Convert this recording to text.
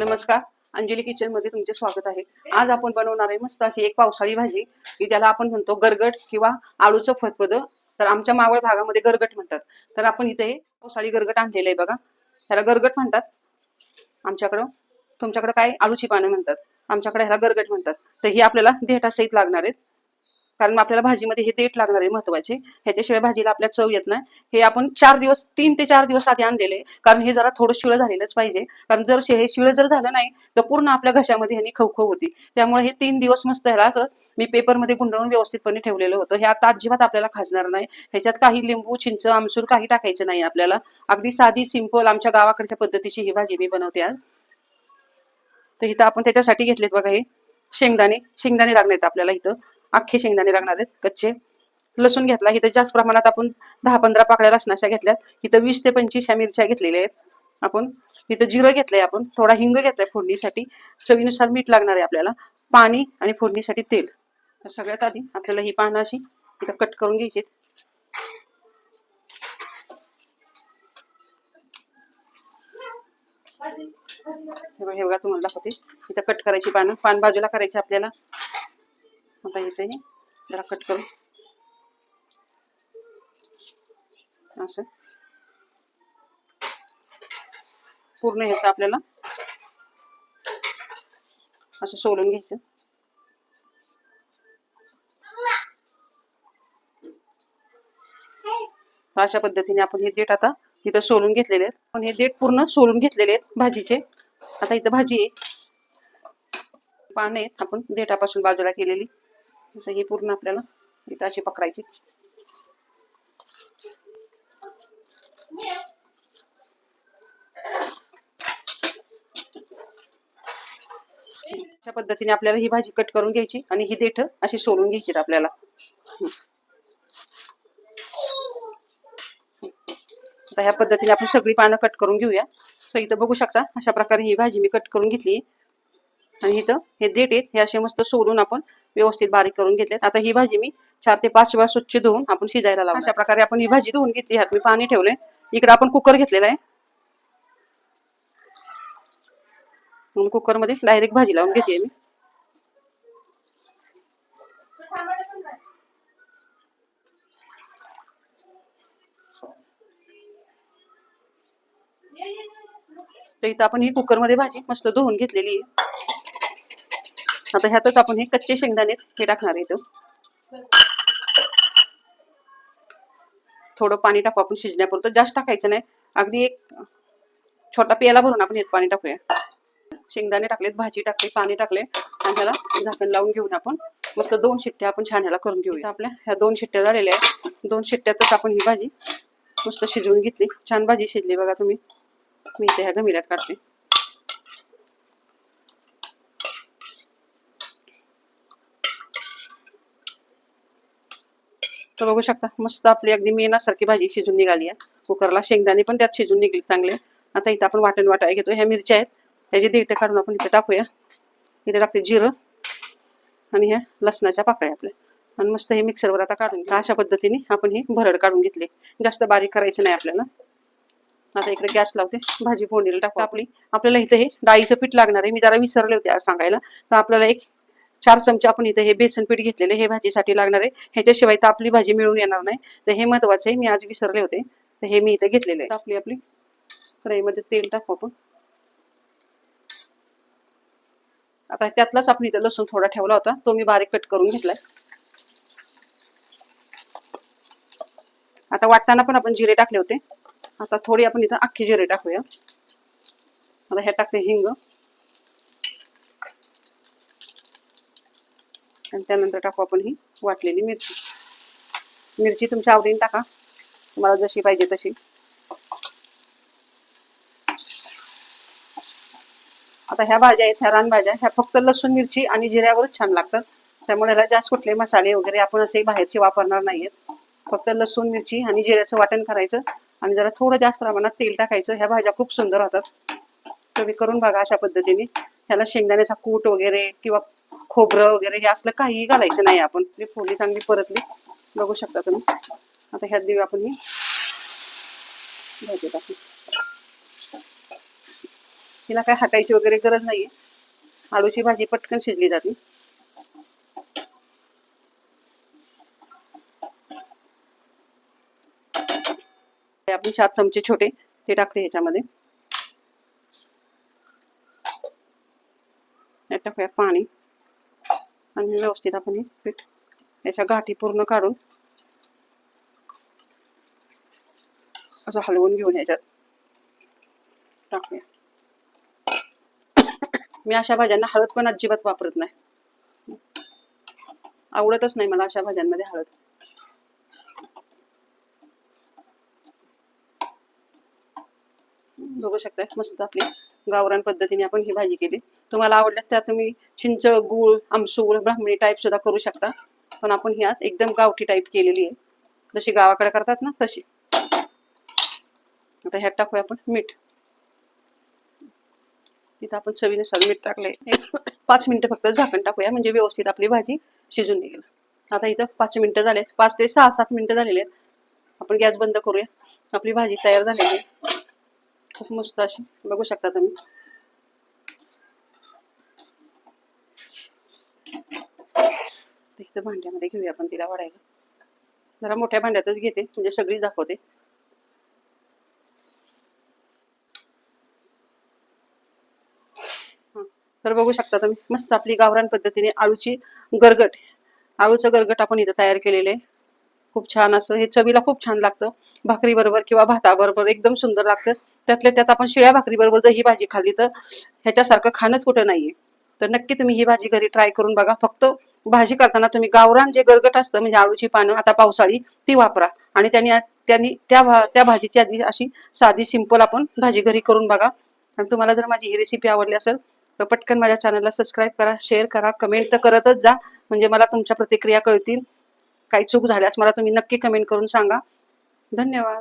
नमस्कार. अंजली किचनमध्ये तुमचे स्वागत आहे. आज आपण बनवणार आहे मस्त अशी एक पावसाळी भाजी की ज्याला आपण म्हणतो गरगट किंवा आळूचं फतपद तर आमच्या मावळ भागामध्ये गरगट म्हणतात. तर आपण इथे पावसाळी गरगट आणलेलं आहे बघा. त्याला गरगट म्हणतात. आमच्याकडं तुमच्याकडे काय आळूची पानं म्हणतात. आमच्याकडे ह्याला गरगट म्हणतात. तर ही आपल्याला देठासहित लागणार आहेत. कारण आपल्याला भाजीमध्ये हे देठ लागणार आहे महत्त्वाचे. ह्याच्याशिवाय भाजीला आपल्या चव येत नाही. हे आपण चार दिवस तीन ते चार दिवस आधी आणलेले. कारण हे जरा थोडं शिळं झालेलंच पाहिजे. कारण जर हे शिळं जर झालं नाही तर पूर्ण आपल्या घशामध्ये ह्यानी खवखव होती. त्यामुळे हे तीन दिवस मस्त ह्याला असं मी पेपरमध्ये गुंडळून व्यवस्थितपणे ठेवलेलं होतं. हे आता अजिबात आपल्याला खाजणार नाही. ह्याच्यात काही लिंबू चिंच आमसूर काही टाकायचं नाही आपल्याला. अगदी साधी सिंपल आमच्या गावाकडच्या पद्धतीची ही भाजी मी बनवते आज. तर इथं आपण त्याच्यासाठी घेतलेत बघा हे शेंगदाणे. शेंगदाणे लागण्यात आपल्याला इथं. अख्खे शेंगदाणे लागणार आहेत कच्चे. लसूण घेतला इथं जास्त प्रमाणात आपण दहा पंधरा पाकळ्या लसणाच्या घेतल्यात. इथं वीस ते पंचवीस ह्या मिरच्या घेतलेल्या आहेत आपण. इथं जिरं घेतलंय आपण थोडा हिंग घेतलाय फोडणीसाठी. चवीनुसार मीठ लागणार आहे आपल्याला पाणी आणि फोडणीसाठी तेल. तर सगळ्यात आधी आपल्याला ही पानं अशी इथं कट करून घ्यायची हे बघा हे बघा तुम्हाला दाखवते. इथं कट करायची पानं पान बाजूला करायची आपल्याला. आता इथे हे जरा कट करून असं. पूर्ण ह्याचं आपल्याला असं सोलून घ्यायचं. अशा पद्धतीने आपण हे देठ आता इथं सोलून घेतलेले आहेत. पण हे देठ पूर्ण सोलून घेतलेले आहेत भाजीचे. आता इथं भाजी आहे. आहेत आपण देठापासून बाजूला केलेली. आता ही पूर्ण आपल्याला इथं अशी पकडायची. अशा पद्धतीने आपल्याला ही भाजी कट करून घ्यायची आणि ही देठ अशी सोलून घ्यायची आपल्याला. आता ह्या पद्धतीने आपण सगळी पानं कट करून घेऊया. तर इथं बघू शकता अशा प्रकारे ही भाजी मी कट करून घेतली. आणि इथं हे देठ आहेत हे असे मस्त सोलून आपण व्यवस्थित बारीक करून घेतलेत. आता ही भाजी मी चार ते पाच वेळा स्वच्छ धुवून आपण शिजायला लावू अशा प्रकारे आपण ही भाजी धुवून घेतली. ह्यात मी पाणी ठेवलंय. इकडे आपण कुकर घेतलेला आहे. कुकरमध्ये डायरेक्ट भाजी लावून घेते मी. तर इथं आपण ही कुकरमध्ये भाजी मस्त धुवून घेतलेली आहे. आता ह्यातच आपण हे कच्चे शेंगदाणे हे टाकणार आहे इथं. थोडं पाणी टाकू आपण शिजण्यापुरतं. जास्त टाकायचं नाही. अगदी एक छोटा पेला भरून आपण हे पाणी टाकूया. शेंगदाणे टाकलेत भाजी टाकली पाणी टाकले. आणि ह्याला झाकण लावून घेऊन आपण मस्त दोन शिट्ट्या आपण छान ह्याला करून घेऊया. आपल्या ह्या दोन शिट्ट्या झालेल्या आहेत. दोन शिट्ट्यातच आपण ही भाजी मस्त शिजवून घेतली. छान भाजी शिजली बघा तुम्ही. मी इथे ह्या गमिल्यात काढते. तर बघू शकता. मस्त आपली अगदी मेनासारखी भाजी शिजून निघाली आहे. कुकरला शेंगदाणे पण त्यात शिजून निघले चांगले. आता इथं आपण वाटण वाटाय घेतो ह्या मिरच्या आहेत. त्याची देठ काढून आपण इथे टाकूया. इथे टाकते जिरं आणि ह्या लसणाच्या पाकळ्या आपल्या. आणि मस्त हे मिक्सरवर आता काढून अशा पद्धतीने आपण हे भरड काढून घेतले. जास्त बारीक करायचं नाही आपल्याला. आता इकडे गॅस लावते. भाजी फोडणीला टाकू आपली. आपल्याला इथे हे डाळीचं पीठ लागणार आहे. मी जरा विसरले होते आज सांगायला. तर आपल्याला एक चार चमचे आपण इथे हे बेसन पीठ घेतलेले हे भाजीसाठी लागणार आहे. ह्याच्याशिवाय तर आपली भाजी मिळून येणार नाही. तर हे महत्वाचं आहे मी आज विसरले होते. तर हे मी इथे घेतलेले आहे. आपली आपली कढईमध्ये तेल टाकू आपण. आता त्यातलाच आपण इथं लसूण थोडा ठेवला होता तो मी बारीक कट करून घेतलाय. आता वाटताना पण आपण जिरे टाकले होते. आता थोडी आपण इथं अख्खी जिरे टाकूया. आता ह्या टाकते हिंग. आणि त्यानंतर टाकू आपण ही वाटलेली मिरची. मिरची तुमच्या आवडीने टाका. तुम्हाला जशी पाहिजे तशी. आता ह्या भाज्या आहेत ह्या रानभाज्या ह्या फक्त लसूण मिरची आणि जिऱ्यावरच छान लागतात. त्यामुळे ह्याला जास्त कुठले मसाले वगैरे आपण असे बाहेरचे वापरणार नाहीयेत. फक्त लसूण मिरची आणि जिऱ्याचं वाटण करायचं. आणि जरा थोडं जास्त प्रमाणात तेल टाकायचं. ह्या भाज्या खूप सुंदर होतात तुम्ही करून बघा अशा पद्धतीने. ह्याला शेंगदाण्याचा कूट वगैरे किंवा खोबरं वगैरे हे असलं काहीही घालायचं नाही आपण. ती फोली चांगली परतली. बघू शकता तुम्ही. आता ह्यात देऊ आपण हे. भाजी टाकू तिला काय हाटायची वगैरे गरज नाहीये. आळूची भाजी पटकन शिजली जाते. आपण चार चमचे छोटे ते टाकते ह्याच्यामध्ये. टाकूया पाणी. आणि व्यवस्थित आपण हे पीठ याच्या गाठी पूर्ण काढून असं हलवून घेऊन याच्यात टाकूया. मी अशा भाज्यांना हळद पण अजिबात वापरत नाही. आवडतच नाही मला अशा भाज्यांमध्ये हळद. बघू शकताय मस्त आपली गावरान पद्धतीने आपण ही भाजी केली. तुम्हाला आवडल्यास त्यात तुम्ही चिंच गुळ आमसूळ ब्राह्मणी टाईप सुद्धा करू शकता. पण आपण ही आज एकदम गावठी टाईप केलेली आहे. जशी गावाकडे करतात ना तशी. आता ह्यात टाकूया आपण मीठ. इथं आपण चवीनुसार मीठ टाकलंय. पाच मिनिटं फक्त झाकण टाकूया म्हणजे व्यवस्थित आपली भाजी शिजून निघेल. आता इथं पाच मिनिटं झाले पाच ते सहा सात मिनिटं झालेले आहेत. आपण गॅस बंद करूया. आपली भाजी तयार झालेली आहे. खूप मस्त अशी. बघू शकता तुम्ही. इथं भांड्यामध्ये घेऊया आपण तिला वाढायला जरा मोठ्या भांड्यातच घेते म्हणजे सगळी दाखवते. तर बघू शकता तुम्ही मस्त आपली गावरान पद्धतीने आळूची गरगट. आळूचं गरगट आपण इथं तयार केलेलं आहे. खूप छान असं हे चवीला खूप छान लागतं. भाकरी बरोबर किंवा भाताबरोबर एकदम सुंदर लागतं. त्यातल्या त्यात आपण शिळ्या भाकरी बरोबर जर ही भाजी खाल्ली तर ह्याच्यासारखं खाणंच कुठं नाहीये. तर नक्की तुम्ही ही भाजी घरी ट्राय करून बघा. फक्त भाजी करताना तुम्ही गावरान जे गरगट असतं म्हणजे आळूची पानं आता पावसाळी ती वापरा. आणि त्यांनी त्यांनी त्या भा त्या भाजीची आधी अशी साधी सिंपल आपण भाजी घरी करून बघा. आणि तुम्हाला जर माझी ही रेसिपी आवडली असेल तर पटकन माझ्या चॅनलला सबस्क्राईब करा शेअर करा कमेंट तर करतच जा. म्हणजे मला तुमच्या प्रतिक्रिया कळतील. काही चूक झाल्यास मला तुम्ही नक्की कमेंट करून सांगा. धन्यवाद.